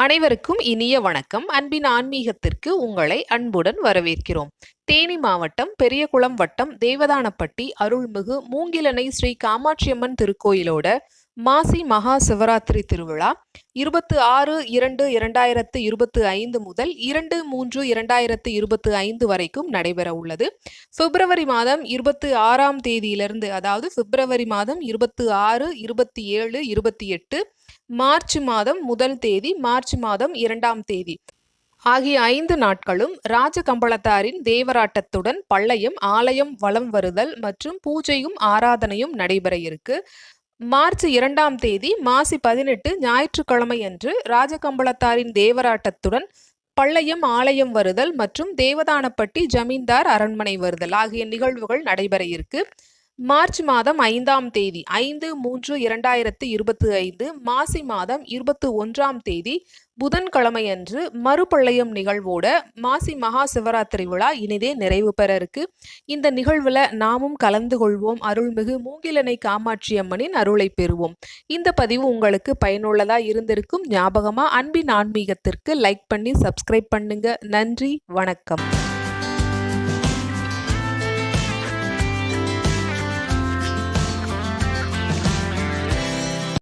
அனைவருக்கும் இனிய வணக்கம். அன்பின் ஆன்மீகத்திற்கு உங்களை அன்புடன் வரவேற்கிறோம். தேனி மாவட்டம் பெரியகுளம் வட்டம் தேவதானப்பட்டி அருள்மிகு மூங்கிலனை ஸ்ரீ காமாட்சியம்மன் திருக்கோயிலோட மாசி மகா சிவராத்திரி திருவிழா இருபத்து ஆறு இரண்டு இரண்டாயிரத்து இருபத்து ஐந்து முதல் இரண்டு மூன்று இரண்டாயிரத்து இருபத்து ஐந்து வரைக்கும் நடைபெற உள்ளது. பிப்ரவரி மாதம் இருபத்து ஆறாம் தேதியிலிருந்து அதாவது பிப்ரவரி மாதம் இருபத்து ஆறு இருபத்தி ஏழு இருபத்தி எட்டு மார்ச் மாதம் முதல் தேதி மார்ச் மாதம் இரண்டாம் தேதி. ஆகிய ஐந்து நாட்களும் ராஜகம்பளத்தாரின் தேவராட்டத்துடன் பள்ளையும் ஆலயம் வலம் வருதல் மற்றும் பூஜையும் ஆராதனையும் நடைபெற இருக்கு. மார்ச் இரண்டாம் தேதி மாசி பதினெட்டு ஞாயிற்றுக்கிழமை அன்று ராஜகம்பளத்தாரின் தேவராட்டத்துடன் பள்ளையம் ஆலயம் வருதல் மற்றும் தேவதானப்பட்டி ஜமீன்தார் அரண்மனை வருதல் ஆகிய நிகழ்வுகள் நடைபெற இருக்கு. மார்ச் மாதம் ஐந்தாம் தேதி ஐந்து மூன்று இரண்டாயிரத்து இருபத்தி ஐந்து மாசி மாதம் இருபத்தி ஒன்றாம் தேதி புதன்கிழமையன்று மறுபள்ளையம் நிகழ்வோட மாசி மகா சிவராத்திரி விழா இனிதே நிறைவு பெற இருக்கு. இந்த நிகழ்வில் நாமும் கலந்து கொள்வோம். அருள்மிகு மூங்கிலனை காமாட்சி அம்மனின் அருளை பெறுவோம். இந்த பதிவு உங்களுக்கு பயனுள்ளதாக இருந்திருக்கும். ஞாபகமாக அன்பின் ஆன்மீகத்திற்கு லைக் பண்ணி சப்ஸ்கிரைப் பண்ணுங்க. நன்றி வணக்கம்.